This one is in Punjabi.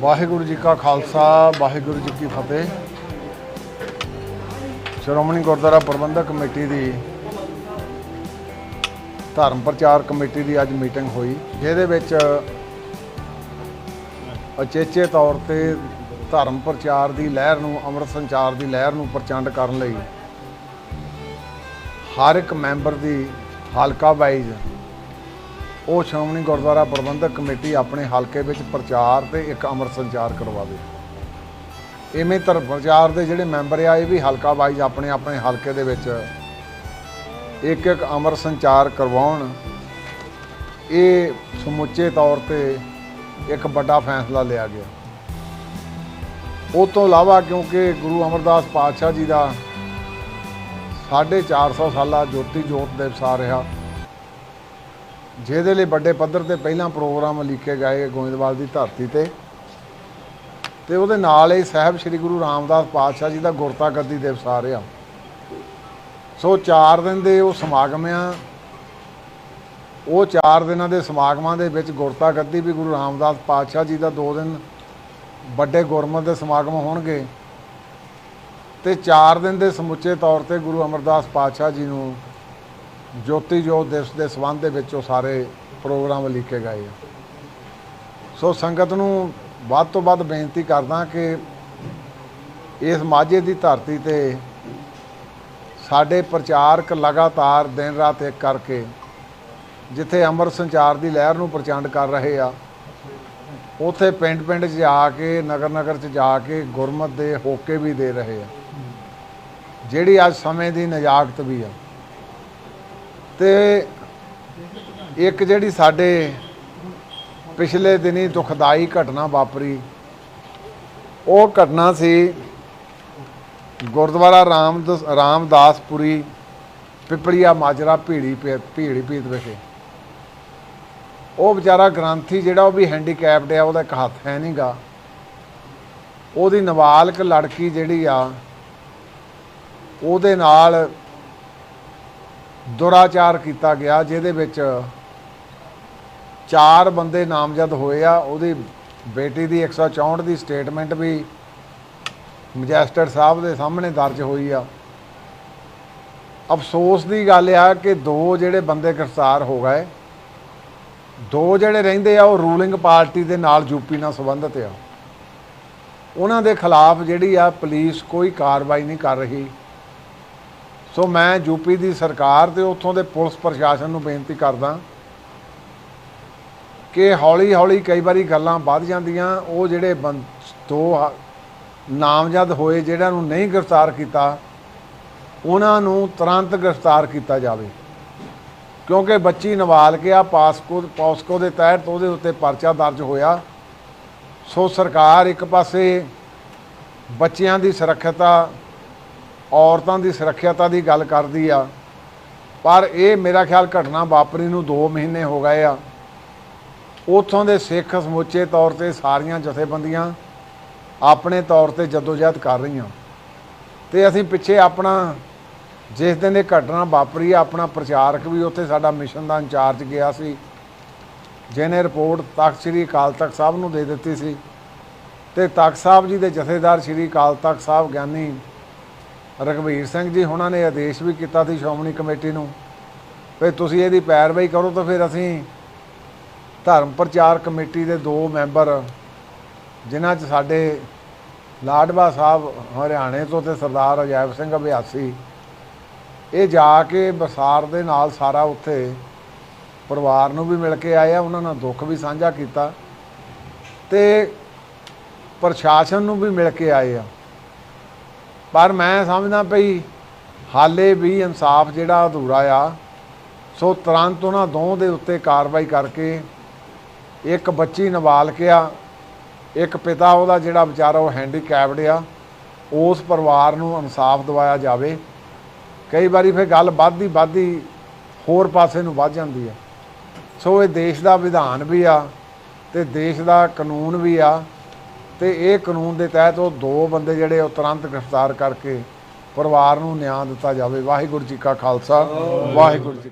ਵਾਹਿਗੁਰੂ ਜੀ ਕਾ ਖਾਲਸਾ, ਵਾਹਿਗੁਰੂ ਜੀ ਕੀ ਫਤਿਹ। ਸ਼੍ਰੋਮਣੀ ਗੁਰਦੁਆਰਾ ਪ੍ਰਬੰਧਕ ਕਮੇਟੀ ਦੀ ਧਰਮ ਪ੍ਰਚਾਰ ਕਮੇਟੀ ਦੀ ਅੱਜ ਮੀਟਿੰਗ ਹੋਈ, ਜਿਹਦੇ ਵਿੱਚ ਅਚੇਚੇ ਤੌਰ ਤੇ ਧਰਮ ਪ੍ਰਚਾਰ ਦੀ ਲਹਿਰ ਨੂੰ, ਅੰਮ੍ਰਿਤ ਸੰਚਾਰ ਦੀ ਲਹਿਰ ਨੂੰ ਪ੍ਰਚੰਡ ਕਰਨ ਲਈ ਹਰ ਇੱਕ ਮੈਂਬਰ ਦੀ ਹਲਕਾ ਵਾਈਜ਼ ਉਹ ਸ਼੍ਰੋਮਣੀ ਗੁਰਦੁਆਰਾ ਪ੍ਰਬੰਧਕ ਕਮੇਟੀ ਆਪਣੇ ਹਲਕੇ ਵਿੱਚ ਪ੍ਰਚਾਰ ਤੇ ਇੱਕ ਅੰਮ੍ਰਿਤ ਸੰਚਾਰ ਕਰਵਾਵੇ। ਇਵੇਂ ਧਰਮ ਪ੍ਰਚਾਰ ਦੇ ਜਿਹੜੇ ਮੈਂਬਰ ਆ, ਇਹ ਵੀ ਹਲਕਾ ਵਾਈਜ਼ ਆਪਣੇ ਆਪਣੇ ਹਲਕੇ ਦੇ ਵਿੱਚ ਇੱਕ ਇੱਕ ਅੰਮ੍ਰਿਤ ਸੰਚਾਰ ਕਰਵਾਉਣ। ਇਹ ਸਮੁੱਚੇ ਤੌਰ ਤੇ ਇੱਕ ਵੱਡਾ ਫੈਸਲਾ ਲਿਆ ਗਿਆ। ਉਹ ਤੋਂ ਇਲਾਵਾ ਕਿਉਂਕਿ ਗੁਰੂ ਅਮਰਦਾਸ ਪਾਤਸ਼ਾਹ ਜੀ ਦਾ 450 ਸਾਲਾ ਜੋਤੀ ਜੋਤ ਦਿਵਸ ਆ ਰਿਹਾ। ਜਿਹਦੇ ਲਈ ਵੱਡੇ ਪੱਧਰ ਤੇ ਪਹਿਲਾਂ ਪ੍ਰੋਗਰਾਮ ਲਿਖੇ ਗਏ ਗੋਇੰਦਵਾਲ ਦੀ ਧਰਤੀ ਤੇ। ਤੇ ਉਹਦੇ ਨਾਲ ਹੀ ਸਾਹਿਬ ਸ੍ਰੀ ਗੁਰੂ ਰਾਮਦਾਸ ਪਾਤਸ਼ਾਹ ਜੀ ਦਾ ਗੁਰਤਾ ਗੱਦੀ ਦਿਵਸ ਆ ਰਿਹਾ। ਸੋ 4 ਦਿਨ ਦੇ ਉਹ ਸਮਾਗਮ ਆ। ਉਹ 4 ਦਿਨਾਂ ਦੇ ਸਮਾਗਮਾਂ ਦੇ ਵਿੱਚ ਗੁਰਤਾ ਗੱਦੀ ਵੀ ਗੁਰੂ ਰਾਮਦਾਸ ਪਾਤਸ਼ਾਹ ਜੀ ਦਾ 2 ਦਿਨ ਵੱਡੇ ਗੁਰਮਤ ਦੇ ਸਮਾਗਮ ਹੋਣਗੇ। ਤੇ 4 ਦਿਨ ਦੇ ਸਮੁੱਚੇ ਤੌਰ ਤੇ ਗੁਰੂ ਅਮਰਦਾਸ ਪਾਤਸ਼ਾਹ ਜੀ ਨੂੰ ਜੋਤੀ ਜੋਤ ਦਿਵਸ ਦੇ ਸਬੰਧ ਦੇ ਵਿੱਚ ਉਹ ਸਾਰੇ ਪ੍ਰੋਗਰਾਮ ਲਿਖੇ ਗਏ ਆ। ਸੋ ਸੰਗਤ ਨੂੰ ਵੱਧ ਤੋਂ ਵੱਧ ਬੇਨਤੀ ਕਰਦਾ ਕਿ ਇਸ ਮਾਝੇ ਦੀ ਧਰਤੀ ਤੇ ਸਾਡੇ ਪ੍ਰਚਾਰਕ ਲਗਾਤਾਰ ਦਿਨ ਰਾਤ ਇੱਕ ਕਰਕੇ ਜਿੱਥੇ ਅੰਮ੍ਰਿਤ ਸੰਚਾਰ ਦੀ ਲਹਿਰ ਨੂੰ ਪ੍ਰਚੰਡ ਕਰ ਰਹੇ ਆ, ਉਥੇ ਪਿੰਡ ਪਿੰਡ 'ਚ ਜਾ ਕੇ ਨਗਰ ਨਗਰ 'ਚ ਜਾ ਕੇ ਗੁਰਮਤ ਦੇ ਹੋਕੇ ਵੀ ਦੇ ਰਹੇ ਆ। ਜਿਹੜੀ ਅੱਜ ਸਮੇਂ ਦੀ ਨਜਾਕਤ ਵੀ ਆ। ਤੇ ਇੱਕ ਜਿਹੜੀ ਸਾਡੇ ਪਿਛਲੇ ਦਿਨੀ ਦੁਖਦਾਈ ਘਟਨਾ ਵਾਪਰੀ, ਉਹ ਘਟਨਾ ਸੀ ਗੁਰਦੁਆਰਾ ਰਾਮਦਾਸ ਰਾਮਦਾਸਪੁਰੀ ਪਿਪਲੀਆ ਮਾਜਰਾ ਭੀੜੀ ਪੇ- ਭੀੜੀ ਪੀਤ ਵਿਖੇ। ਉਹ ਵਿਚਾਰਾ ਗ੍ਰੰਥੀ ਜਿਹੜਾ ਉਹ ਵੀ ਹੈਂਡੀਕੈਪਡ ਆ, ਉਹਦਾ ਇੱਕ ਹੱਥ ਹੈ ਨਹੀਂਗਾ ਉਹਦੀ ਨਾਬਾਲਗ ਲੜਕੀ ਜਿਹੜੀ ਆ, ਉਹਦੇ ਨਾਲ ਦੁਰਾਚਾਰ ਕੀਤਾ ਗਿਆ, ਜਿਹਦੇ ਵਿੱਚ ਚਾਰ ਬੰਦੇ ਨਾਮਜ਼ਦ ਹੋਏ ਆ। ਉਹਦੀ ਬੇਟੀ ਦੀ 164 ਦੀ ਸਟੇਟਮੈਂਟ ਵੀ ਮੈਜਿਸਟਰੇਟ ਸਾਹਿਬ ਦੇ ਸਾਹਮਣੇ ਦਰਜ ਹੋਈ ਆ। ਅਫਸੋਸ ਦੀ ਗੱਲ ਆ ਕਿ ਦੋ ਜਿਹੜੇ ਬੰਦੇ ਗ੍ਰਿਫਤਾਰ ਹੋ ਗਏ, ਦੋ ਜਿਹੜੇ ਰਹਿੰਦੇ ਆ, ਉਹ ਰੂਲਿੰਗ ਪਾਰਟੀ ਦੇ ਨਾਲ ਯੂਪੀ ਨਾਲ ਸੰਬੰਧਿਤ ਆ। ਉਹਨਾਂ ਦੇ ਖਿਲਾਫ ਜਿਹੜੀ ਆ ਪੁਲਿਸ ਕੋਈ ਕਾਰਵਾਈ ਨਹੀਂ ਕਰ ਰਹੀ। ਸੋ ਮੈਂ ਯੂਪੀ ਦੀ ਸਰਕਾਰ ਤੇ ਉੱਥੋਂ ਦੇ ਪੁਲਿਸ ਪ੍ਰਸ਼ਾਸਨ ਨੂੰ ਬੇਨਤੀ ਕਰਦਾ ਕਿ ਹੌਲੀ ਹੌਲੀ ਕਈ ਵਾਰੀ ਗੱਲਾਂ ਵੱਧ ਜਾਂਦੀਆਂ, ਉਹ ਜਿਹੜੇ ਬੰ- ਦੋ ਹ- ਨਾਮਜ਼ਦ ਹੋਏ ਜਿਹੜਾ ਨੂੰ ਨਹੀਂ ਗ੍ਰਿਫਤਾਰ ਕੀਤਾ, ਉਹਨਾਂ ਨੂੰ ਤੁਰੰਤ ਗ੍ਰਿਫਤਾਰ ਕੀਤਾ ਜਾਵੇ। ਕਿਉਂਕਿ ਬੱਚੀ ਨਾਬਾਲਗ ਆ, ਪਾਸਕੋ, ਪੌਸਕੋ ਦੇ ਤਹਿਤ ਉਹਦੇ ਉੱਤੇ ਪਰਚਾ ਦਰਜ ਹੋਇਆ। ਸੋ ਸਰਕਾਰ ਇੱਕ ਪਾਸੇ ਬੱਚਿਆਂ ਦੀ ਸੁਰੱਖਿਅਤਾ ਔਰਤਾਂ ਦੀ ਸੁਰੱਖਿਅਤਾ ਦੀ ਗੱਲ ਕਰਦੀ ਆ। ਪਰ ਇਹ ਮੇਰਾ ਖਿਆਲ ਘਟਨਾ ਵਾਪਰੀ ਨੂੰ 2 ਮਹੀਨੇ ਹੋ ਗਏ ਆ। ਉਥੋਂ ਦੇ ਸਿੱਖ ਸਮੁੱਚੇ ਤੌਰ ਤੇ ਸਾਰੀਆਂ ਜਥੇਬੰਦੀਆਂ ਆਪਣੇ ਤੌਰ ਤੇ ਜਦੋਜਹਿਦ ਕਰ ਰਹੀਆਂ। ਤੇ ਅਸੀਂ ਪਿੱਛੇ ਆਪਣਾ, ਜਿਸ ਦਿਨ ਇਹ ਘਟਨਾ ਵਾਪਰੀ ਆ, ਆਪਣਾ ਪ੍ਰਚਾਰਕ ਵੀ ਉੱਥੇ ਸਾਡਾ ਮਿਸ਼ਨ ਦਾ ਇੰਚਾਰਜ ਗਿਆ ਸੀ। ਜਿਹਨੇ ਰਿਪੋਰਟ ਤਖਤ ਸ੍ਰੀ ਅਕਾਲ ਤਖਤ ਸਾਹਿਬ ਨੂੰ ਦੇ ਦਿੱਤੀ ਸੀ। ਤੇ ਤਖਤ ਸਾਹਿਬ ਜੀ ਦੇ ਜਥੇਦਾਰ ਸ੍ਰੀ ਅਕਾਲ ਤਖਤ ਸਾਹਿਬ ਗਿਆਨੀ ਰਘਵੀਰ ਸਿੰਘ ਜੀ ਉਹਨਾਂ ਨੇ ਆਦੇਸ਼ ਵੀ ਕੀਤਾ ਸੀ ਸ਼੍ਰੋਮਣੀ ਕਮੇਟੀ ਨੂੰ। ਵੀ ਤੁਸੀਂ ਇਹਦੀ ਪੈਰਵਾਈ ਕਰੋ ਤਾਂ ਫਿਰ ਅਸੀਂ ਧਰਮ ਪ੍ਰਚਾਰ ਕਮੇਟੀ ਦੇ ਦੋ ਮੈਂਬਰ, ਜਿਨ੍ਹਾਂ 'ਚ ਸਾਡੇ ਲਾਡਵਾ ਸਾਹਿਬ ਹਰਿਆਣੇ ਤੋਂ ਤੇ ਸਰਦਾਰ ਅਜੈਬ ਸਿੰਘ ਅਭਿਆਸੀ। ਇਹ ਜਾ ਕੇ ਬਸਾਰ ਦੇ ਨਾਲ ਸਾਰਾ ਉੱਥੇ ਪਰਿਵਾਰ ਨੂੰ ਵੀ ਮਿਲ ਕੇ ਆਏ ਆ, ਉਹਨਾਂ ਨਾਲ ਦੁੱਖ ਵੀ ਸਾਂਝਾ ਕੀਤਾ ਤੇ ਪ੍ਰਸ਼ਾਸਨ ਨੂੰ ਵੀ ਮਿਲ ਕੇ ਆਏ ਆ। ਪਰ ਮੈਂ ਸਮਝਦਾ ਪਈ, ਹਾਲੇ ਵੀ ਇਨਸਾਫ ਜਿਹੜਾ ਅਧੂਰਾ ਆ, ਸੋ ਤੁਰੰਤ ਉਹਨਾਂ ਦੋਹਾਂ ਦੇ ਉੱਤੇ ਕਾਰਵਾਈ ਕਰਕੇ ਇੱਕ ਬੱਚੀ ਨਾਬਾਲਗ ਆ, ਇੱਕ ਪਿਤਾ ਉਹਦਾ ਜਿਹੜਾ ਵਿਚਾਰਾ ਉਹ ਹੈਂਡੀਕੈਪਡ ਆ, ਉਸ ਪਰਿਵਾਰ ਨੂੰ ਇਨਸਾਫ ਦਿਵਾਇਆ ਜਾਵੇ। ਕਈ ਵਾਰੀ ਫਿਰ ਗੱਲ ਵੱਧਦੀ ਵੱਧਦੀ ਹੋਰ ਪਾਸੇ ਨੂੰ ਵੱਧ ਜਾਂਦੀ ਆ। ਸੋ ਇਹ ਦੇਸ਼ ਦਾ ਵਿਧਾਨ ਵੀ ਆ ਤੇ ਦੇਸ਼ ਦਾ ਕਾਨੂੰਨ ਵੀ ਆ। ਤੇ ਇਹ ਕਾਨੂੰਨ ਦੇ ਤਹਿਤ ਉਹ ਦੋ ਬੰਦੇ ਜਿਹੜੇ ਉਹ ਤੁਰੰਤ ਗ੍ਰਿਫਤਾਰ ਕਰਕੇ ਪਰਿਵਾਰ ਨੂੰ ਨਿਆਂ ਦਿੱਤਾ ਜਾਵੇ। ਵਾਹਿਗੁਰੂ ਜੀ ਕਾ ਖਾਲਸਾ, ਵਾਹਿਗੁਰੂ ਜੀ